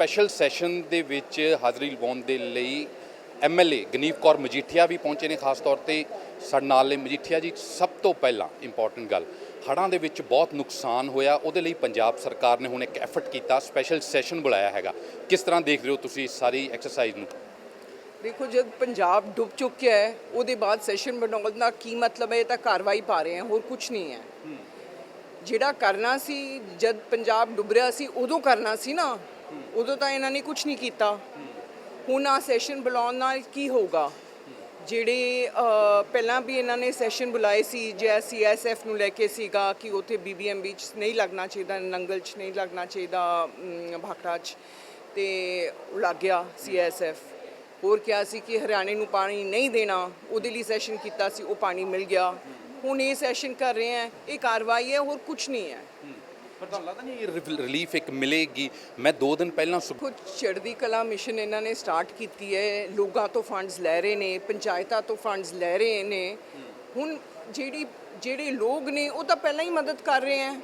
Special session ਦੇ ਵਿੱਚ ਹਾਜ਼ਰੀ ਲਵਾਉਣ ਦੇ ਲਈ M L A Ganiv Kaur Majithia ਵੀ ਪਹੁੰਚੇ ਨੇ ਖਾਸ ਤੌਰ ਤੇ ਸਾਡੇ ਨਾਲ ਨੇ ਮਜੀਠੀਆ ਜੀ। ਸਭ ਤੋਂ ਪਹਿਲਾਂ ਇੰਪੋਰਟੈਂਟ ਗੱਲ ਹੜ੍ਹਾਂ ਦੇ ਵਿੱਚ ਬਹੁਤ ਨੁਕਸਾਨ ਹੋਇਆ ਉਹਦੇ ਲਈ ਪੰਜਾਬ ਸਰਕਾਰ ਨੇ ਹੁਣ ਇੱਕ ਐਫਰਟ ਕੀਤਾ ਸਪੈਸ਼ਲ ਸੈਸ਼ਨ ਬੁਲਾਇਆ ਹੈਗਾ। ਕਿਸ ਤਰ੍ਹਾਂ ਦੇਖ ਰਹੇ ਹੋ ਤੁਸੀਂ ਸਾਰੀ ਐਕਸਰਸਾਈਜ਼ ਨੂੰ? ਦੇਖੋ ਜਦ ਪੰਜਾਬ ਡੁੱਬ ਚੁੱਕਿਆ ਹੈ ਉਹਦੇ ਬਾਅਦ ਸੈਸ਼ਨ ਬਣਾਉਣ ਦਾ ਕੀ ਮਤਲਬ ਹੈ ਇਹ ਤਾਂ ਕਾਰਵਾਈ ਪਾ ਰਹੇ ਹਾਂ ਹੋਰ ਕੁਝ ਨਹੀਂ ਹੈ। ਜਿਹੜਾ ਕਰਨਾ ਸੀ ਜਦ ਪੰਜਾਬ ਡੁੱਬ ਰਿਹਾ ਸੀ ਉਦੋਂ ਕਰਨਾ ਸੀ ਨਾ। ਉਦੋਂ ਤਾਂ ਇਹਨਾਂ ਨੇ ਕੁਝ ਨਹੀਂ ਕੀਤਾ। ਹੁਣ ਆ ਸੈਸ਼ਨ ਬੁਲਾਉਣ ਨਾਲ ਕੀ ਹੋਊਗਾ? ਜਿਹੜੇ ਪਹਿਲਾਂ ਵੀ ਇਹਨਾਂ ਨੇ ਸੈਸ਼ਨ ਬੁਲਾਏ ਸੀ ਜੇ ਸੀਐਸਐਫ ਨੂੰ ਲੈ ਕੇ ਸੀਗਾ ਕਿ ਉੱਥੇ ਬੀਬੀਐਮ ਵਿੱਚ ਨਹੀਂ ਲੱਗਣਾ ਚਾਹੀਦਾ, ਨੰਗਲ 'ਚ ਨਹੀਂ ਲੱਗਣਾ ਚਾਹੀਦਾ ਭਾਖੜਾ 'ਚ, ਤੇ ਲੱਗ ਗਿਆ ਸੀਐਸਐਫ ਹੋਰ ਕਿਹਾ ਸੀ ਕਿ ਹਰਿਆਣੇ ਨੂੰ ਪਾਣੀ ਨਹੀਂ ਦੇਣਾ, ਉਹਦੇ ਲਈ ਸੈਸ਼ਨ ਕੀਤਾ ਸੀ, ਉਹ ਪਾਣੀ ਮਿਲ ਗਿਆ। ਹੁਣ ਇਹ ਸੈਸ਼ਨ ਕਰ ਰਹੇ ਹੈ ਇਹ ਕਾਰਵਾਈ ਹੈ, ਹੋਰ ਕੁਝ ਨਹੀਂ ਹੈ। ਪਰ ਤੁਹਾਨੂੰ ਲੱਗਦਾ ਨਹੀਂ ਇਹ ਰਿਲੀਫ ਇੱਕ ਮਿਲੇਗੀ? ਮੈਂ 2 ਦਿਨ ਪਹਿਲਾਂ ਸੁ- ਕੁਝ ਚੜ੍ਹਦੀ ਕਲਾ ਮਿਸ਼ਨ ਇਹਨਾਂ ਨੇ ਸਟਾਰਟ ਕੀਤੀ ਹੈ। ਲੋਕਾਂ ਤੋਂ ਫੰਡਸ ਲੈ ਰਹੇ ਨੇ, ਪੰਚਾਇਤਾਂ ਤੋਂ ਫੰਡਸ ਲੈ ਰਹੇ ਨੇ। ਹੁਣ ਜਿਹੜੀ, ਜਿਹੜੇ ਲੋਕ ਨੇ, ਉਹ ਤਾਂ ਪਹਿਲਾਂ ਹੀ ਮਦਦ ਕਰ ਰਹੇ ਹੈ।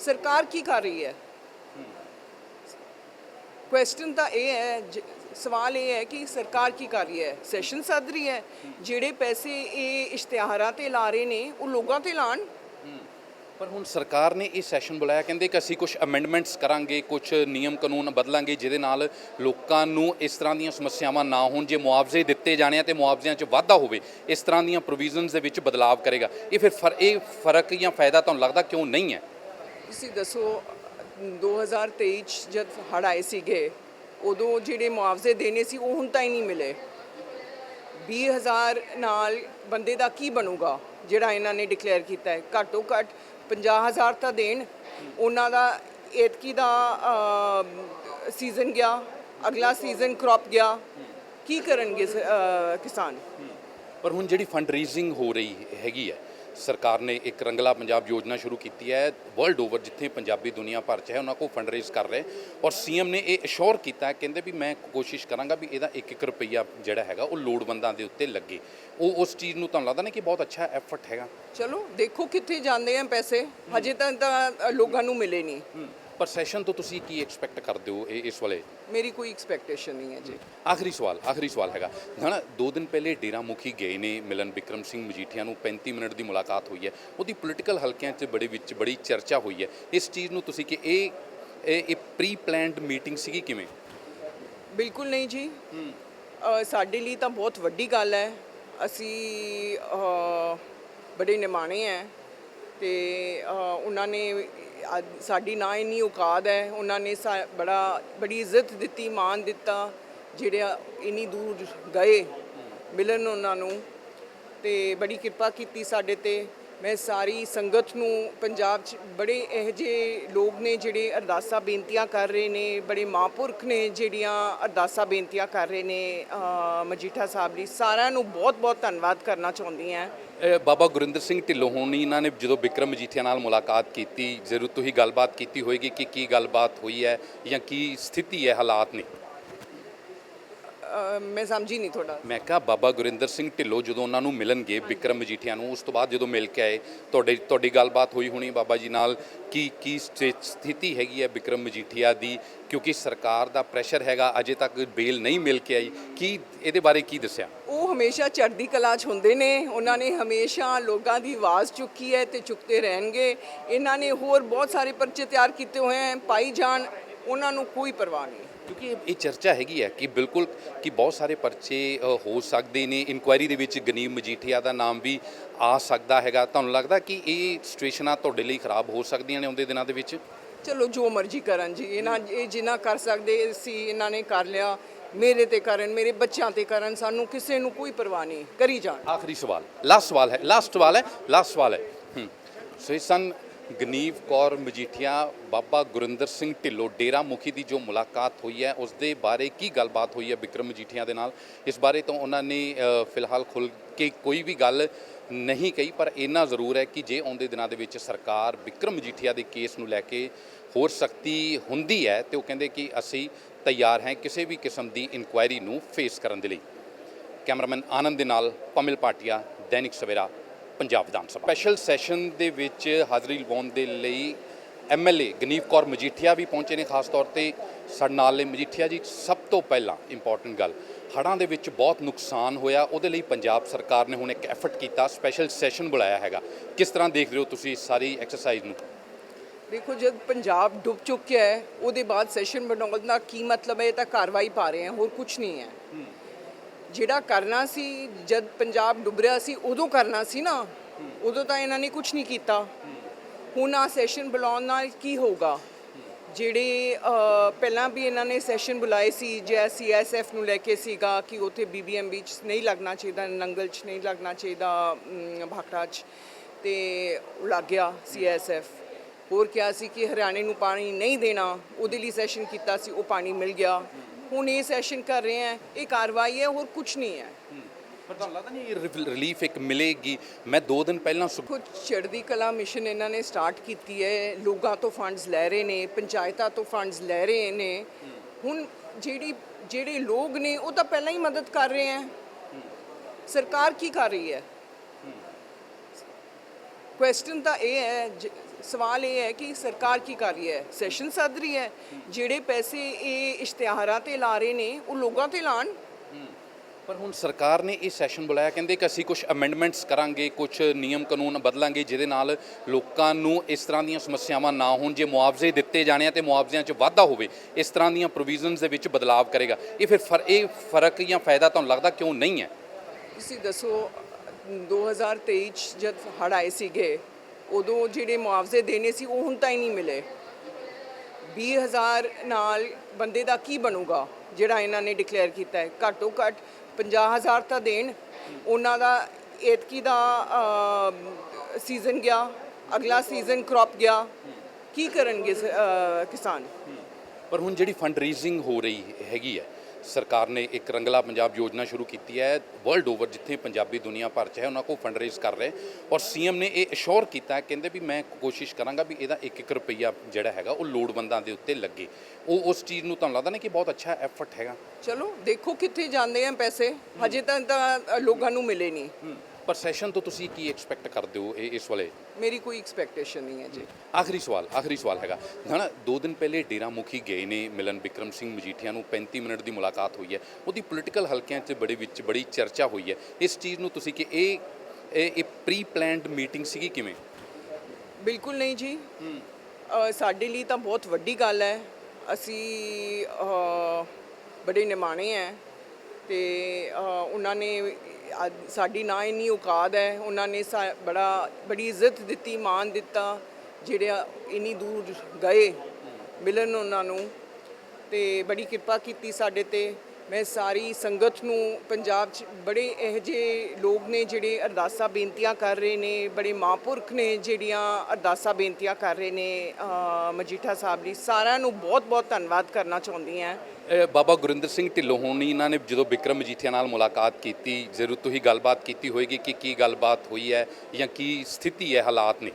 ਸਰਕਾਰ ਕੀ ਕਰ ਰਹੀ ਹੈ? ਕੁਐਸਚਨ ਤਾਂ ਇਹ ਹੈ, ਜ- ਸਵਾਲ ਇਹ ਹੈ ਕਿ ਸਰਕਾਰ ਕੀ ਕਰ ਰਹੀ ਹੈ? ਸੈਸ਼ਨ ਸੱਦ ਰਹੀ ਹੈ। ਜਿਹੜੇ ਪੈਸੇ ਇਹ ਇਸ਼ਤਿਹਾਰਾਂ ਤੇ ਲਾ ਰਹੇ ਨੇ, ਉਹ ਲੋਕਾਂ ਤੇ ਲਾਣ ਪਰ ਹੁਣ ਸਰਕਾਰ ਨੇ ਇਹ ਸੈਸ਼ਨ ਬੁਲਾਇਆ, ਕਹਿੰਦੇ ਕਿ ਅਸੀਂ ਕੁਝ ਅਮੈਂਡਮੈਂਟਸ ਕਰਾਂਗੇ ਕੁਝ ਨਿਯਮ ਕਾਨੂੰਨ ਬਦਲਾਂਗੇ, ਜਿਹਦੇ ਨਾਲ ਲੋਕਾਂ ਨੂੰ ਇਸ ਤਰ੍ਹਾਂ ਦੀਆਂ ਸਮੱਸਿਆਵਾਂ ਨਾ ਹੋਣ, ਜੇ ਮੁਆਵਜ਼ੇ ਦਿੱਤੇ ਜਾਣੇ ਆ ਤੇ ਮੁਆਵਜ਼ਿਆਂ 'ਚ ਵਾਧਾ ਹੋਵੇ, ਇਸ ਤਰ੍ਹਾਂ ਦੀਆਂ ਪ੍ਰੋਵੀਜ਼ਨਸ ਦੇ ਵਿੱਚ ਬਦਲਾਅ ਕਰੇਗਾ। ਇਹ ਫਿਰ ਫਰ, ਇਹ ਫ਼ਰਕ ਜਾਂ ਫਾਇਦਾ ਤੁਹਾਨੂੰ ਲੱਗਦਾ ਕਿਉਂ ਨਹੀਂ ਹੈ? ਤੁਸੀਂ ਦੱਸੋ 2023 ਚ ਜਦ ਹੜ ਆਏ ਸੀਗੇ, ਉਦੋਂ ਜਿਹੜੇ ਮੁਆਵਜ਼ੇ ਦੇਣੇ ਸੀ, ਉਹ ਹੁਣ ਤਾਂ ਹੀ ਨਹੀਂ ਮਿਲੇ। 20000 ਨਾਲ ਬੰਦੇ ਦਾ ਕੀ ਬਣੂਗਾ, ਜਿਹੜਾ ਇਹਨਾਂ ਨੇ ਡਿਕਲੇਅਰ ਕੀਤਾ ਹੈ? ਘੱਟੋ ਘੱਟ 50000 ਤਾਂ ਦੇਣ। ਉਹਨਾਂ ਦਾ ਏਤਕੀ ਦਾ ਸੀਜ਼ਨ ਗਿਆ, ਅਗਲਾ ਸੀਜ਼ਨ ਕ੍ਰੌਪ ਗਿਆ। ਕੀ ਕਰਨਗੇ ਕਿਸਾਨ? ਪਰ ਹੁਣ ਜਿਹੜੀ ਫੰਡ ਰੇਜ਼ਿੰਗ ਹੋ ਰਹੀ ਹੈਗੀ ਹੈ ਸਰਕਾਰ ਨੇ ਇੱਕ ਰੰਗਲਾ ਪੰਜਾਬ ਯੋਜਨਾ ਸ਼ੁਰੂ ਕੀਤੀ ਹੈ ਵਰਲਡ ਓਵਰ ਜਿੱਥੇ ਪੰਜਾਬੀ ਦੁਨੀਆ ਭਰ 'ਚ ਹੈ ਉਹਨਾਂ ਕੋਲ ਫੰਡ ਰੇਜ਼ ਕਰ ਰਹੇ। ਔਰ ਸੀਐਮ ਨੇ ਇਹ ਅਸ਼ੋਰ ਕੀਤਾ ਕਹਿੰਦੇ ਵੀ ਮੈਂ ਕੋਸ਼ਿਸ਼ ਕਰਾਂਗਾ ਵੀ ਇਹਦਾ 1-1 ਰੁਪਈਆ ਜਿਹੜਾ ਹੈਗਾ ਉਹ ਲੋੜਵੰਦਾਂ ਦੇ ਉੱਤੇ ਲੱਗੇ। ਉਹ ਉਸ ਚੀਜ਼ ਨੂੰ ਤੁਹਾਨੂੰ ਲੱਗਦਾ ਨਾ ਕਿ ਬਹੁਤ ਅੱਛਾ ਐਫਰਟ ਹੈਗਾ? ਚਲੋ ਦੇਖੋ ਕਿੱਥੇ ਜਾਂਦੇ ਆ ਪੈਸੇ। ਹਜੇ ਤਾਂ ਲੋਕਾਂ ਨੂੰ ਮਿਲੇ ਨਹੀਂ। ਪਰ ਸੈਸ਼ਨ ਤੋਂ ਤੁਸੀਂ ਕੀ ਐਕਸਪੈਕਟ ਕਰਦੇ ਹੋ ਇਹ ਇਸ ਵੇਲੇ? ਮੇਰੀ ਕੋਈ ਐਕਸਪੈਕਟੇਸ਼ਨ ਨਹੀਂ ਹੈ ਜੀ। ਆਖਰੀ ਸਵਾਲ ਆਖਰੀ ਸਵਾਲ ਹੈਗਾ। ਹਨਾ ਦੋ ਦਿਨ ਪਹਿਲੇ ਡੇਰਾ ਮੁਖੀ ਗਏ ਨੇ ਮਿਲਨ ਵਿਕਰਮ ਸਿੰਘ ਮਜੀਠੀਆ ਨੂੰ 35 ਮਿੰਟ ਦੀ ਮੁਲਾਕਾਤ ਹੋਈ ਹੈ। ਉਹਦੀ ਪੋਲੀਟੀਕਲ ਹਲਕਿਆਂ 'ਚ ਬੜੇ ਵਿੱਚ ਬੜੀ ਚਰਚਾ ਹੋਈ ਹੈ। ਇਸ ਚੀਜ਼ ਨੂੰ ਤੁਸੀਂ ਕਿ ਇਹ ਇਹ ਇਹ ਪ੍ਰੀ ਪਲਾਨਡ ਮੀਟਿੰਗ ਸੀਗੀ ਕਿਵੇਂ? ਬਿਲਕੁਲ ਨਹੀਂ ਜੀ। ਅ, ਸਾਡੇ ਲਈ ਤਾਂ ਬਹੁਤ ਵੱਡੀ ਗੱਲ ਹੈ। ਅਸੀਂ ਅ, ਬੜੇ ਨਿਮਾਣੇ ਹੈ ਤੇ ਅ, ਉਹਨਾਂ ਨੇ ਸਾਡੀ ਨਾ ਇੰਨੀ ਔਕਾਦ ਹੈ, ਉਹਨਾਂ ਨੇ ਸਾ- ਬੜਾ, ਬੜੀ ਇੱਜ਼ਤ ਦਿੱਤੀ, ਮਾਣ ਦਿੱਤਾ, ਜਿਹੜੇ ਇੰਨੀ ਦੂਰ ਗਏ ਮਿਲਣ ਉਹਨਾਂ ਨੂੰ ਤੇ ਬੜੀ ਕਿਰਪਾ ਕੀਤੀ ਸਾਡੇ ਤੇ। ਮੈਂ ਸਾਰੀ ਸੰਗਤ ਨੂੰ ਪੰਜਾਬ 'ਚ ਬੜੇ ਇਹੋ ਜਿਹੇ ਲੋਕ ਨੇ ਜਿਹੜੇ ਅਰਦਾਸਾਂ, ਬੇਨਤੀਆਂ ਕਰ ਰਹੇ ਨੇ, ਬੜੇ ਮਹਾਂਪੁਰਖ ਨੇ ਜਿਹੜੀਆਂ ਅਰਦਾਸਾਂ, ਬੇਨਤੀਆਂ ਕਰ ਰਹੇ ਨੇ ਮਜੀਠਾ ਸਾਹਿਬ ਲਈ ਸਾਰਿਆਂ ਨੂੰ ਬਹੁਤ-ਬਹੁਤ ਧੰਨਵਾਦ ਕਰਨਾ ਚਾਹੁੰਦੀ ਹਾਂ। ਬਾਬਾ ਗੁਰਿੰਦਰ ਸਿੰਘ ਢਿੱਲੋਂ ਹੋਣੀ, ਇਹਨਾਂ ਨੇ ਜਦੋਂ ਬਿਕਰਮ ਮਜੀਠੀਆ ਨਾਲ ਮੁਲਾਕਾਤ ਕੀਤੀ, ਜ਼ਰੂਰ ਤੁਸੀਂ ਗੱਲਬਾਤ ਕੀਤੀ ਹੋਏਗੀ ਕਿ ਕੀ ਗੱਲਬਾਤ ਹੋਈ ਹੈ ਜਾਂ ਕੀ ਸਥਿਤੀ ਹੈ ਹਾਲਾਤ ਨੇ। ਅ, ਮੈਂ ਸਮਝੀ ਨਹੀਂ ਤੁਹਾਡਾ। ਮੈਂ ਕਿਹਾ ਬਾਬਾ ਗੁਰਿੰਦਰ ਸਿੰਘ ਢਿੱਲੋਂ ਜਦੋਂ ਉਹਨਾਂ ਨੂੰ ਮਿਲਣਗੇ ਵਿਕਰਮ ਮਜੀਠੀਆ ਨੂੰ ਉਸ ਤੋਂ ਬਾਅਦ ਜਦੋਂ ਮਿਲ ਕੇ ਆਏ ਤੁਹਾਡੇ ਤੁਹਾਡੀ ਗੱਲਬਾਤ ਹੋਈ ਹੋਣੀ ਬਾਬਾ ਜੀ ਨਾਲ ਕੀ ਕੀ ਸਥਿ- ਸਥਿਤੀ ਹੈਗੀ ਹੈ ਵਿਕਰਮ ਮਜੀਠੀਆ ਦੀ? ਕਿਉਂਕਿ ਸਰਕਾਰ ਦਾ ਪ੍ਰੈਸ਼ਰ ਹੈਗਾ ਅਜੇ ਤੱਕ ਬੇਲ ਨਹੀਂ ਮਿਲ ਕੇ ਆਈ। ਕੀ ਇਹਦੇ ਬਾਰੇ ਕੀ ਦੱਸਿਆ? ਉਹ ਹਮੇਸ਼ਾ ਚੜ੍ਹਦੀ ਕਲਾ 'ਚ ਹੁੰਦੇ ਨੇ। ਉਹਨਾਂ ਨੇ ਹਮੇਸ਼ਾ ਲੋਕਾਂ ਦੀ ਆਵਾਜ਼ ਚੁੱਕੀ ਹੈ ਤੇ ਚੁੱਕਦੇ ਰਹਿਣਗੇ। ਇਹਨਾਂ ਨੇ ਹੋਰ ਬਹੁਤ ਸਾਰੇ ਪਰਚੇ ਤਿਆਰ ਕੀਤੇ ਹੋਏ ਹੈ। ਪਾਈ ਜਾਣ ਉਹਨਾਂ ਨੂੰ ਕੋਈ ਪਰਵਾਹ ਨਹੀਂ। ਕਿਉਂਕਿ ਇਹ- ਇਹ ਚਰਚਾ ਹੈਗੀ ਹੈ ਕਿ ਬਿਲਕੁਲ ਕਿ ਬਹੁਤ ਸਾਰੇ ਪਰਚੇ ਅ, ਹੋ ਸਕਦੇ ਨੇ। ਇਨਕੁਆਇਰੀ ਦੇ ਵਿੱਚ ਗਨੀਮ ਮਜੀਠੀਆ ਦਾ ਨਾਮ ਵੀ ਆ ਸਕਦਾ ਹੈਗਾ। ਤੁਹਾਨੂੰ ਲੱਗਦਾ ਕਿ ਇਹ ਸਿਚੁਏਸ਼ਨਾਂ ਤੁਹਾਡੇ ਲਈ ਖਰਾਬ ਹੋ ਸਕਦੀਆਂ ਨੇ ਆਉਂਦੇ ਦਿਨਾਂ ਦੇ ਵਿੱਚ? ਚਲੋ ਜੋ ਮਰਜ਼ੀ ਕਰਨ ਜੀ। ਇਹਨਾਂ ਇਹ ਜਿੰਨਾ ਕਰ ਸਕਦੇ ਸੀ ਇਹਨਾਂ ਨੇ ਕਰ ਲਿਆ। ਮੇਰੇ ਤੇ ਕਰਨ ਮੇਰੇ ਬੱਚਿਆਂ ਤੇ ਕਰਨ। ਸਾਨੂੰ ਕਿਸੇ ਨੂੰ ਕੋਈ ਪਰਵਾਹ ਨਹੀਂ। ਕਰੀ ਜਾਣ। ਆਖਰੀ ਸਵਾਲ। ਲਾਸਟ ਸਵਾਲ ਹੈ। ਲਾਸਟ ਸਵਾਲ ਹੈ। ਲਾਸਟ ਸਵਾਲ ਹੈ। ਹੂੰ। ਸੋ ਇਹ ਸਨ ਗਨੀਵ ਕੌਰ ਮਜੀਠੀਆ, ਬਾਬਾ ਗੁਰਿੰਦਰ ਸਿੰਘ ਢਿੱਲੋਂ ਡੇਰਾ ਮੁਖੀ ਦੀ ਜੋ ਮੁਲਾਕਾਤ ਹੋਈ ਹੈ, ਉਸ ਦੇ ਬਾਰੇ ਕੀ ਗੱਲਬਾਤ ਹੋਈ ਹੈ ਵਿਕਰਮ ਮਜੀਠੀਆ ਦੇ ਨਾਲ? ਇਸ ਬਾਰੇ ਤਾਂ ਉਹਨਾਂ ਨੇ ਫਿਲਹਾਲ ਖੁੱਲ ਕੇ ਕੋਈ ਵੀ ਗੱਲ ਨਹੀਂ ਕਹੀ, ਪਰ ਇੰਨਾ ਜ਼ਰੂਰ ਹੈ ਕਿ ਜੇ ਆਉਂਦੇ ਦਿਨਾਂ ਦੇ ਵਿੱਚ ਸਰਕਾਰ ਵਿਕਰਮ ਮਜੀਠੀਆ ਦੇ ਕੇਸ ਨੂੰ ਲੈ ਕੇ ਹੋਰ ਸਖਤੀ ਹੁੰਦੀ ਹੈ, ਤੇ ਉਹ ਕਹਿੰਦੇ ਕਿ ਅਸੀਂ ਤਿਆਰ ਹਾਂ ਕਿਸੇ ਵੀ ਕਿਸਮ ਦੀ ਇਨਕੁਆਇਰੀ ਨੂੰ ਫੇਸ ਕਰਨ ਦੇ ਲਈ। ਕੈਮਰਾਮੈਨ ਆਨੰਦ ਦੇ ਨਾਲ ਪਮਿਲ ਪਾਟਿਆ, ਦੈਨਿਕ ਸਵੇਰਾ ਪੰਜਾਬ ਵਿਧਾਨ ਸਭਾ। ਸਪੈਸ਼ਲ ਸੈਸ਼ਨ ਦੇ ਵਿੱਚ ਹਾਜ਼ਰੀ ਲਵਾਉਣ ਦੇ ਲਈ M L A Ganiv Kaur Majithia ਵੀ ਪਹੁੰਚੇ ਨੇ ਖਾਸ ਤੌਰ ਤੇ ਸਾਡੇ ਨਾਲ ਨੇ ਮਜੀਠੀਆ ਜੀ। ਸਭ ਤੋਂ ਪਹਿਲਾਂ ਇੰਪੋਰਟੈਂਟ ਗੱਲ ਹੜ੍ਹਾਂ ਦੇ ਵਿੱਚ ਬਹੁਤ ਨੁਕਸਾਨ ਹੋਇਆ ਉਹਦੇ ਲਈ ਪੰਜਾਬ ਸਰਕਾਰ ਨੇ ਹੁਣ ਇੱਕ ਐਫਰਟ ਕੀਤਾ ਸਪੈਸ਼ਲ ਸੈਸ਼ਨ ਬੁਲਾਇਆ ਹੈਗਾ। ਕਿਸ ਤਰ੍ਹਾਂ ਦੇਖ ਰਹੇ ਹੋ ਤੁਸੀਂ ਸਾਰੀ ਐਕਸਰਸਾਈਜ਼ ਨੂੰ? ਦੇਖੋ ਜਦ ਪੰਜਾਬ ਡੁੱਬ ਚੁੱਕਿਆ ਹੈ ਉਹਦੇ ਬਾਅਦ ਸੈਸ਼ਨ ਬਣਾਉਣ ਦਾ ਕੀ ਮਤਲਬ ਹੈ ਇਹ ਤਾਂ ਕਾਰਵਾਈ ਪਾ ਰਹੇ ਹਾਂ ਹੋਰ ਕੁਝ ਨਹੀਂ ਹੈ। ਜਿਹੜਾ ਕਰਨਾ ਸੀ, ਜਦ ਪੰਜਾਬ ਡੁੱਬ ਰਿਹਾ ਸੀ, ਉਦੋਂ ਕਰਨਾ ਸੀ ਨਾ। ਉਦੋਂ ਤਾਂ ਇਹਨਾਂ ਨੇ ਕੁਝ ਨਹੀਂ ਕੀਤਾ। ਹੁਣ ਆ ਸੈਸ਼ਨ ਬੁਲਾਉਣ ਨਾਲ ਕੀ ਹੋਊਗਾ? ਜਿਹੜੇ ਪਹਿਲਾਂ ਵੀ ਇਹਨਾਂ ਨੇ ਸੈਸ਼ਨ ਬੁਲਾਏ ਸੀ ਜੇ ਸੀਐਸਐਫ ਨੂੰ ਲੈ ਕੇ ਸੀਗਾ ਕਿ ਉੱਥੇ ਬੀਬੀਐਮ ਵਿੱਚ ਨਹੀਂ ਲੱਗਣਾ ਚਾਹੀਦਾ, ਨੰਗਲ 'ਚ ਨਹੀਂ ਲੱਗਣਾ ਚਾਹੀਦਾ ਭਾਖੜਾ 'ਚ, ਤੇ ਲੱਗ ਗਿਆ ਸੀਐਸਐਫ ਹੋਰ ਕਿਹਾ ਸੀ ਕਿ ਹਰਿਆਣੇ ਨੂੰ ਪਾਣੀ ਨਹੀਂ ਦੇਣਾ। ਉਹਦੇ ਲਈ ਸੈਸ਼ਨ ਕੀਤਾ ਸੀ, ਉਹ ਪਾਣੀ ਮਿਲ ਗਿਆ। ਹੁਣ ਇਹ ਸੈਸ਼ਨ ਕਰ ਰਹੇ ਹੈ ਇਹ ਕਾਰਵਾਈ ਹੈ ਹੋਰ ਕੁਝ ਨਹੀਂ ਹੈ। ਪਰ ਤੁਹਾਨੂੰ ਲੱਗਦਾ ਨਹੀਂ ਇਹ ਰਿਲੀਫ ਇੱਕ ਮਿਲੇਗੀ? ਮੈਂ 2 ਦਿਨ ਪਹਿਲਾਂ ਕੁਝ ਚੜ੍ਹਦੀ ਕਲਾ ਮਿਸ਼ਨ ਇਹਨਾਂ ਨੇ ਸਟਾਰਟ ਕੀਤੀ ਹੈ ਲੋਕਾਂ ਤੋਂ ਫੰਡਸ ਲੈ ਰਹੇ ਨੇ ਪੰਚਾਇਤਾਂ ਤੋਂ ਫੰਡਸ ਲੈ ਰਹੇ ਨੇ। ਹੁਣ ਜਿਹੜੀ ਜਿਹੜੇ ਲੋਕ ਨੇ ਉਹ ਤਾਂ ਪਹਿਲਾਂ ਹੀ ਮਦਦ ਕਰ ਰਹੇ ਹੈ। ਸਰਕਾਰ ਕੀ ਕਰ ਰਹੀ ਹੈ? ਕੁਐਸਚਨ ਤਾਂ ਇਹ ਹੈ ਸਵਾਲ ਇਹ ਹੈ ਕਿ ਸਰਕਾਰ ਕੀ ਕਰ ਰਹੀ ਹੈ? ਸੈਸ਼ਨ ਸੱਦ ਰਹੀ ਹੈ? ਜਿਹੜੇ ਪੈਸੇ ਇਹ ਇਸ਼ਤਿਹਾਰਾਂ ਤੇ ਲਾ ਰਹੇ ਨੇ ਉਹ ਲੋਕਾਂ ਤੇ ਲਾਣ ਪਰ ਹੁਣ ਸਰਕਾਰ ਨੇ ਇਹ ਸੈਸ਼ਨ ਬੁਲਾਇਆ ਕਹਿੰਦੇ ਕਿ ਅਸੀਂ ਕੁਝ ਅਮੈਂਡਮੈਂਟਸ ਕਰਾਂਗੇ ਕੁਝ ਨਿਯਮ ਕਾਨੂੰਨ ਬਦਲਾਂਗੇ ਜਿਹਦੇ ਨਾਲ ਲੋਕਾਂ ਨੂੰ ਇਸ ਤਰ੍ਹਾਂ ਦੀਆਂ ਸਮੱਸਿਆਵਾਂ ਨਾ ਹੋਣ ਜੇ ਮੁਆਵਜ਼ੇ ਦਿੱਤੇ ਜਾਣੇ ਆ ਤੇ ਮੁਆਵਜ਼ਿਆਂ 'ਚ ਵਾਧਾ ਹੋਵੇ ਇਸ ਤਰ੍ਹਾਂ ਦੀਆਂ ਪ੍ਰੋਵੀਜ਼ਨਸ ਦੇ ਵਿੱਚ ਬਦਲਾਵ ਕਰੇਗਾ। ਇਹ ਫਿਰ ਫਰ ਇਹ ਫ਼ਰਕ ਜਾਂ ਫਾਇਦਾ ਤੁਹਾਨੂੰ ਲੱਗਦਾ ਕਿਉਂ ਨਹੀਂ ਹੈ? ਤੁਸੀਂ ਦੱਸੋ 2023 ਚ ਜਦ ਹੜ੍ਹ ਆਏ ਸੀਗੇ ਉਦੋਂ ਜਿਹੜੇ ਮੁਆਵਜ਼ੇ ਦੇਣੇ ਸੀ, ਉਹ ਹੁਣ ਤਾਂ ਹੀ ਨਹੀਂ ਮਿਲੇ। 20000 ਨਾਲ ਬੰਦੇ ਦਾ ਕੀ ਬਣੂਗਾ, ਜਿਹੜਾ ਇਹਨਾਂ ਨੇ ਡਿਕਲੇਅਰ ਕੀਤਾ ਹੈ? ਘੱਟੋ ਘੱਟ 50000 ਤਾਂ ਦੇਣ। ਉਹਨਾਂ ਦਾ ਏਤਕੀ ਦਾ ਸੀਜ਼ਨ ਗਿਆ, ਅਗਲਾ ਸੀਜ਼ਨ ਕ੍ਰੌਪ ਗਿਆ। ਕੀ ਕਰਨਗੇ ਕਿਸਾਨ? ਪਰ ਹੁਣ ਜਿਹੜੀ ਫੰਡ ਰੇਜ਼ਿੰਗ ਹੋ ਰਹੀ ਹੈਗੀ ਹੈ ਸਰਕਾਰ ਨੇ ਇੱਕ ਰੰਗਲਾ ਪੰਜਾਬ ਯੋਜਨਾ ਸ਼ੁਰੂ ਕੀਤੀ ਹੈ ਵਰਲਡ ਓਵਰ ਜਿੱਥੇ ਪੰਜਾਬੀ ਦੁਨੀਆ ਭਰ 'ਚ ਹੈ ਉਹਨਾਂ ਕੋਲ ਫੰਡ ਰੇਜ਼ ਕਰ ਰਹੇ। ਔਰ ਸੀਐਮ ਨੇ ਇਹ ਅਸ਼ੋਰ ਕੀਤਾ ਹੈ, ਕਹਿੰਦੇ ਵੀ ਮੈਂ ਕੋਸ਼ਿਸ਼ ਕਰਾਂਗਾ ਵੀ ਇਹਦਾ 1-1 ਰੁਪਈਆ ਜਿਹੜਾ ਹੈਗਾ ਉਹ ਲੋੜਵੰਦਾਂ ਦੇ ਉੱਤੇ ਲੱਗੇ। ਉਹ ਉਸ ਚੀਜ਼ ਨੂੰ ਤੁਹਾਨੂੰ ਲੱਗਦਾ ਨਾ ਕਿ ਬਹੁਤ ਅੱਛਾ ਐਫਰਟ ਹੈਗਾ? ਚਲੋ ਦੇਖੋ ਕਿੱਥੇ ਜਾਂਦੇ ਆ ਪੈਸੇ। ਹਜੇ ਤਾਂ ਲੋਕਾਂ ਨੂੰ ਮਿਲੇ ਨਹੀਂ। ਪਰ ਸੈਸ਼ਨ ਤੋਂ ਤੁਸੀਂ ਕੀ ਐਕਸਪੈਕਟ ਕਰਦੇ ਹੋ ਇਹ ਇਸ ਵਾਲੇ? ਮੇਰੀ ਕੋਈ ਐਕਸਪੈਕਟੇਸ਼ਨ ਨਹੀਂ ਹੈ ਜੀ। ਆਖਰੀ ਸਵਾਲ ਆਖਰੀ ਸਵਾਲ ਹੈਗਾ। ਹਨਾ ਦੋ ਦਿਨ ਪਹਿਲੇ ਡੇਰਾ ਮੁਖੀ ਗਏ ਨੇ ਮਿਲਨ ਵਿਕਰਮ ਸਿੰਘ ਮਜੀਠੀਆ ਨੂੰ 35 ਮਿੰਟ ਦੀ ਮੁਲਾਕਾਤ ਹੋਈ ਹੈ। ਉਹਦੀ ਪੋਲੀਟੀਕਲ ਹਲਕਿਆਂ 'ਚ ਬੜੇ ਵਿੱਚ ਬੜੀ ਚਰਚਾ ਹੋਈ ਹੈ। ਇਸ ਚੀਜ਼ ਨੂੰ ਤੁਸੀਂ ਕਿ ਇਹ ਇਹ ਪ੍ਰੀ ਪਲਾਨਡ ਮੀਟਿੰਗ ਸੀਗੀ ਕਿਵੇਂ? ਬਿਲਕੁਲ ਨਹੀਂ ਜੀ। ਸਾਡੇ ਲਈ ਤਾਂ ਬਹੁਤ ਵੱਡੀ ਗੱਲ ਹੈ। ਅਸੀਂ ਬੜੇ ਨਿਮਾਣੇ ਹੈ ਤੇ ਉਹਨਾਂ ਨੇ ਸਾਡੀ ਨਾ ਇੰਨੀ ਔਕਾਤ ਹੈ, ਉਹਨਾਂ ਨੇ ਸਾ- ਬੜਾ, ਬੜੀ ਇੱਜ਼ਤ ਦਿੱਤੀ, ਮਾਣ ਦਿੱਤਾ, ਜਿਹੜੇ ਇੰਨੀ ਦੂਰ ਗਏ ਮਿਲਣ ਉਹਨਾਂ ਨੂੰ ਤੇ ਬੜੀ ਕਿਰਪਾ ਕੀਤੀ ਸਾਡੇ ਤੇ। ਮੈਂ ਸਾਰੀ ਸੰਗਤ ਨੂੰ ਪੰਜਾਬ 'ਚ ਬੜੇ ਇਹੋ ਜਿਹੇ ਲੋਕ ਨੇ ਜਿਹੜੇ ਅਰਦਾਸਾਂ, ਬੇਨਤੀਆਂ ਕਰ ਰਹੇ ਨੇ, ਬੜੇ ਮਹਾਂਪੁਰਖ ਨੇ ਜਿਹੜੀਆਂ ਅਰਦਾਸਾਂ, ਬੇਨਤੀਆਂ ਕਰ ਰਹੇ ਨੇ ਮਜੀਠਾ ਸਾਹਿਬ ਲਈ ਸਾਰਿਆਂ ਨੂੰ ਬਹੁਤ-ਬਹੁਤ ਧੰਨਵਾਦ ਕਰਨਾ ਚਾਹੁੰਦੀ ਹਾਂ। ਬਾਬਾ ਗੁਰਿੰਦਰ ਸਿੰਘ ਢਿੱਲੋਂ ਹੋਣੀ, ਇਹਨਾਂ ਨੇ ਜਦੋਂ ਵਿਕਰਮ ਮਜੀਠੀਆ ਨਾਲ ਮੁਲਾਕਾਤ ਕੀਤੀ, ਜ਼ਰੂਰ ਤੁਸੀਂ ਗੱਲਬਾਤ ਕੀਤੀ ਹੋਏਗੀ ਕਿ ਕੀ ਗੱਲਬਾਤ ਹੋਈ ਹੈ ਜਾਂ ਕੀ ਸਥਿਤੀ ਹੈ ਹਾਲਾਤ ਨੇ।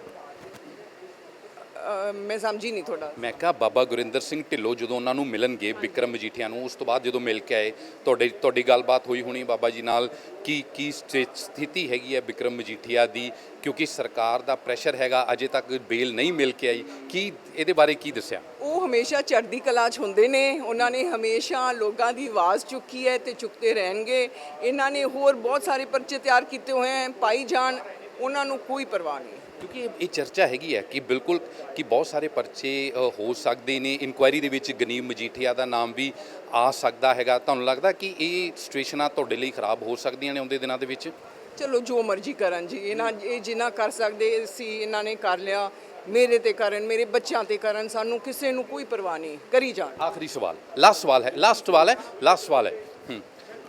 ਅ, ਮੈਂ ਸਮਝੀ ਨਹੀਂ ਤੁਹਾਡਾ। ਮੈਂ ਕਿਹਾ ਬਾਬਾ ਗੁਰਿੰਦਰ ਸਿੰਘ ਢਿੱਲੋਂ ਜਦੋਂ ਉਹਨਾਂ ਨੂੰ ਮਿਲਣਗੇ ਵਿਕਰਮ ਮਜੀਠੀਆ ਨੂੰ ਉਸ ਤੋਂ ਬਾਅਦ ਜਦੋਂ ਮਿਲ ਕੇ ਆਏ ਤੁਹਾਡੇ ਤੁਹਾਡੀ ਗੱਲਬਾਤ ਹੋਈ ਹੋਣੀ ਬਾਬਾ ਜੀ ਨਾਲ ਕੀ ਕੀ ਸਥਿ- ਸਥਿਤੀ ਹੈਗੀ ਹੈ ਵਿਕਰਮ ਮਜੀਠੀਆ ਦੀ? ਕਿਉਂਕਿ ਸਰਕਾਰ ਦਾ ਪ੍ਰੈਸ਼ਰ ਹੈਗਾ ਅਜੇ ਤੱਕ ਬੇਲ ਨਹੀਂ ਮਿਲ ਕੇ ਆਈ। ਕੀ ਇਹਦੇ ਬਾਰੇ ਕੀ ਦੱਸਿਆ? ਉਹ ਹਮੇਸ਼ਾ ਚੜ੍ਹਦੀ ਕਲਾ 'ਚ ਹੁੰਦੇ ਨੇ। ਉਹਨਾਂ ਨੇ ਹਮੇਸ਼ਾ ਲੋਕਾਂ ਦੀ ਆਵਾਜ਼ ਚੁੱਕੀ ਹੈ ਤੇ ਚੁੱਕਦੇ ਰਹਿਣਗੇ। ਇਹਨਾਂ ਨੇ ਹੋਰ ਬਹੁਤ ਸਾਰੇ ਪਰਚੇ ਤਿਆਰ ਕੀਤੇ ਹੋਏ ਹਨ ਪਾਈ ਜਾਣ ਉਹਨਾਂ ਨੂੰ ਕੋਈ ਪਰਵਾਹ ਨਹੀਂ। ਕਿਉਂਕਿ ਇਹ- ਇਹ ਚਰਚਾ ਹੈਗੀ ਹੈ ਕਿ ਬਿਲਕੁਲ ਕਿ ਬਹੁਤ ਸਾਰੇ ਪਰਚੇ ਅ, ਹੋ ਸਕਦੇ ਨੇ। ਇਨਕੁਆਇਰੀ ਦੇ ਵਿੱਚ ਗਨੀਮ ਮਜੀਠੀਆ ਦਾ ਨਾਮ ਵੀ ਆ ਸਕਦਾ ਹੈਗਾ। ਤੁਹਾਨੂੰ ਲੱਗਦਾ ਕਿ ਇਹ ਸਿਚੁਏਸ਼ਨਾਂ ਤੁਹਾਡੇ ਲਈ ਖਰਾਬ ਹੋ ਸਕਦੀਆਂ ਨੇ ਆਉਂਦੇ ਦਿਨਾਂ ਦੇ ਵਿੱਚ? ਚਲੋ ਜੋ ਮਰਜ਼ੀ ਕਰਨ ਜੀ। ਇਹਨਾਂ ਇਹ ਜਿੰਨਾ ਕਰ ਸਕਦੇ ਸੀ ਇਹਨਾਂ ਨੇ ਕਰ ਲਿਆ। ਮੇਰੇ ਤੇ ਕਰਨ ਮੇਰੇ ਬੱਚਿਆਂ ਤੇ ਕਰਨ। ਸਾਨੂੰ ਕਿਸੇ ਨੂੰ ਕੋਈ ਪਰਵਾਹ ਨਹੀਂ। ਕਰੀ ਜਾਣ। ਆਖਰੀ ਸਵਾਲ। ਲਾਸਟ ਸਵਾਲ ਹੈ। ਲਾਸਟ ਸਵਾਲ ਹੈ। ਲਾਸਟ ਸਵਾਲ ਹੈ। ਹੂੰ।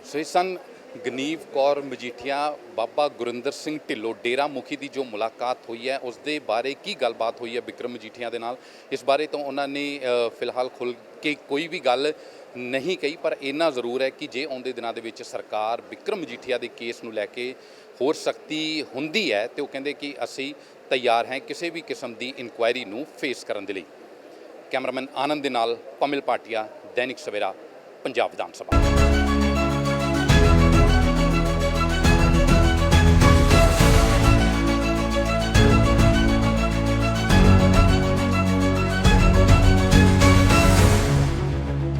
ਸੋ ਇਹ ਸਨ ਗਨੀਵ ਕੌਰ ਮਜੀਠੀਆ, ਬਾਬਾ ਗੁਰਿੰਦਰ ਸਿੰਘ ਢਿੱਲੋਂ ਡੇਰਾ ਮੁਖੀ ਦੀ ਜੋ ਮੁਲਾਕਾਤ ਹੋਈ ਹੈ, ਉਸ ਦੇ ਬਾਰੇ ਕੀ ਗੱਲਬਾਤ ਹੋਈ ਹੈ ਵਿਕਰਮ ਮਜੀਠੀਆ ਦੇ ਨਾਲ? ਇਸ ਬਾਰੇ ਤਾਂ ਉਹਨਾਂ ਨੇ ਫਿਲਹਾਲ ਖੁੱਲ ਕੇ ਕੋਈ ਵੀ ਗੱਲ ਨਹੀਂ ਕਹੀ, ਪਰ ਇੰਨਾ ਜ਼ਰੂਰ ਹੈ ਕਿ ਜੇ ਆਉਂਦੇ ਦਿਨਾਂ ਦੇ ਵਿੱਚ ਸਰਕਾਰ ਵਿਕਰਮ ਮਜੀਠੀਆ ਦੇ ਕੇਸ ਨੂੰ ਲੈ ਕੇ ਹੋਰ ਸਖਤੀ ਹੁੰਦੀ ਹੈ, ਤੇ ਉਹ ਕਹਿੰਦੇ ਕਿ ਅਸੀਂ ਤਿਆਰ ਹਾਂ ਕਿਸੇ ਵੀ ਕਿਸਮ ਦੀ ਇਨਕੁਆਇਰੀ ਨੂੰ ਫੇਸ ਕਰਨ ਦੇ ਲਈ। ਕੈਮਰਾਮੈਨ ਆਨੰਦ ਦੇ ਨਾਲ ਪਮਿਲ ਪਾਟਿਆ, ਦੈਨਿਕ ਸਵੇਰਾ, ਪੰਜਾਬ ਵਿਧਾਨ ਸਭਾ।